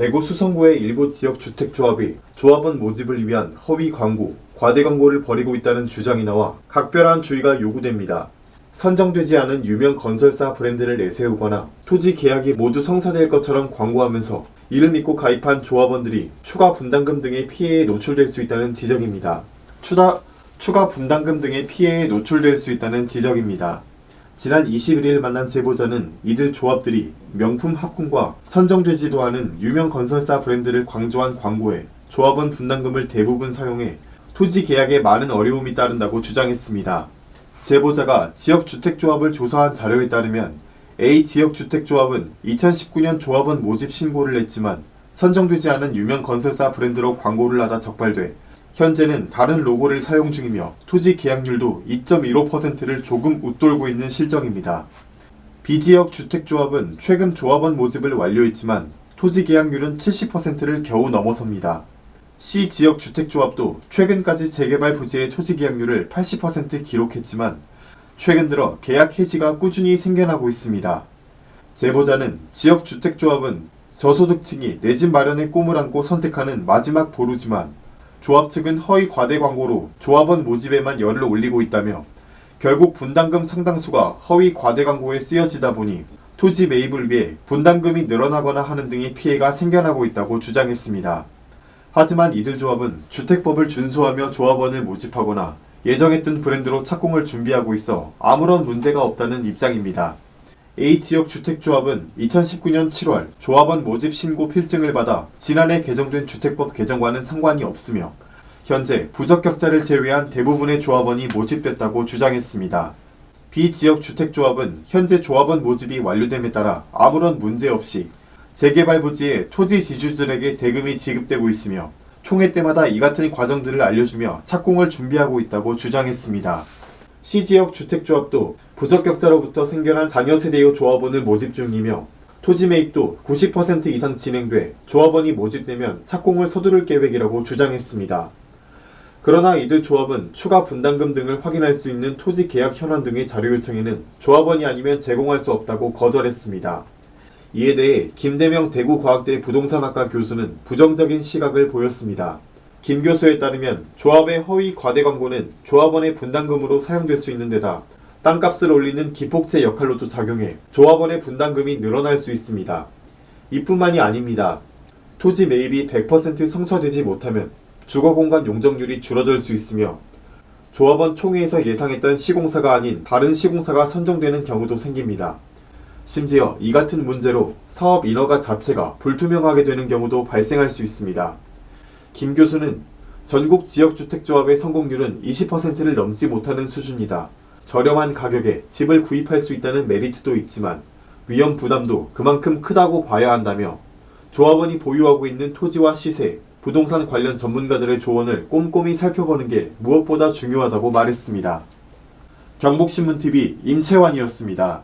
대구 수성구의 일부 지역 주택조합이 조합원 모집을 위한 허위 광고, 과대 광고를 벌이고 있다는 주장이 나와 각별한 주의가 요구됩니다. 선정되지 않은 유명 건설사 브랜드를 내세우거나 토지 계약이 모두 성사될 것처럼 광고하면서 이를 믿고 가입한 조합원들이 추가 분담금 등의 피해에 노출될 수 있다는 지적입니다. 추가, 추가 분담금 등의 피해에 노출될 수 있다는 지적입니다. 지난 21일 만난 제보자는 이들 조합들이 명품 합군과 선정되지도 않은 유명 건설사 브랜드를 강조한 광고에 조합원 분담금을 대부분 사용해 토지 계약에 많은 어려움이 따른다고 주장했습니다. 제보자가 지역주택조합을 조사한 자료에 따르면 A 지역주택조합은 2019년 조합원 모집 신고를 했지만 선정되지 않은 유명 건설사 브랜드로 광고를 하다 적발돼 현재는 다른 로고를 사용 중이며 토지 계약률도 2.15%를 조금 웃돌고 있는 실정입니다. B지역 주택조합은 최근 조합원 모집을 완료했지만 토지 계약률은 70%를 겨우 넘어섭니다. C지역 주택조합도 최근까지 재개발 부지의 토지 계약률을 80% 기록했지만 최근 들어 계약 해지가 꾸준히 생겨나고 있습니다. 제보자는 지역 주택조합은 저소득층이 내 집 마련의 꿈을 안고 선택하는 마지막 보루지만 조합 측은 허위 과대 광고로 조합원 모집에만 열을 올리고 있다며 결국 분담금 상당수가 허위 과대 광고에 쓰여지다 보니 토지 매입을 위해 분담금이 늘어나거나 하는 등의 피해가 생겨나고 있다고 주장했습니다. 하지만 이들 조합은 주택법을 준수하며 조합원을 모집하거나 예정했던 브랜드로 착공을 준비하고 있어 아무런 문제가 없다는 입장입니다. A지역 주택조합은 2019년 7월 조합원 모집 신고 필증을 받아 지난해 개정된 주택법 개정과는 상관이 없으며 현재 부적격자를 제외한 대부분의 조합원이 모집됐다고 주장했습니다. B지역 주택조합은 현재 조합원 모집이 완료됨에 따라 아무런 문제 없이 재개발 부지에 토지 지주들에게 대금이 지급되고 있으며 총회 때마다 이 같은 과정들을 알려주며 착공을 준비하고 있다고 주장했습니다. C지역 주택조합도 부적격자로부터 생겨난 자녀 세대의 조합원을 모집 중이며 토지 매입도 90% 이상 진행돼 조합원이 모집되면 착공을 서두를 계획이라고 주장했습니다. 그러나 이들 조합은 추가 분담금 등을 확인할 수 있는 토지 계약 현황 등의 자료 요청에는 조합원이 아니면 제공할 수 없다고 거절했습니다. 이에 대해 김대명 대구과학대 부동산학과 교수는 부정적인 시각을 보였습니다. 김 교수에 따르면 조합의 허위 과대 광고는 조합원의 분담금으로 사용될 수 있는 데다 땅값을 올리는 기폭제 역할로도 작용해 조합원의 분담금이 늘어날 수 있습니다. 이뿐만이 아닙니다. 토지 매입이 100% 성사되지 못하면 주거 공간 용적률이 줄어들 수 있으며 조합원 총회에서 예상했던 시공사가 아닌 다른 시공사가 선정되는 경우도 생깁니다. 심지어 이 같은 문제로 사업 인허가 자체가 불투명하게 되는 경우도 발생할 수 있습니다. 김 교수는 전국 지역주택조합의 성공률은 20%를 넘지 못하는 수준이다. 저렴한 가격에 집을 구입할 수 있다는 메리트도 있지만 위험 부담도 그만큼 크다고 봐야 한다며 조합원이 보유하고 있는 토지와 시세, 부동산 관련 전문가들의 조언을 꼼꼼히 살펴보는 게 무엇보다 중요하다고 말했습니다. 경북신문TV 임채환이었습니다.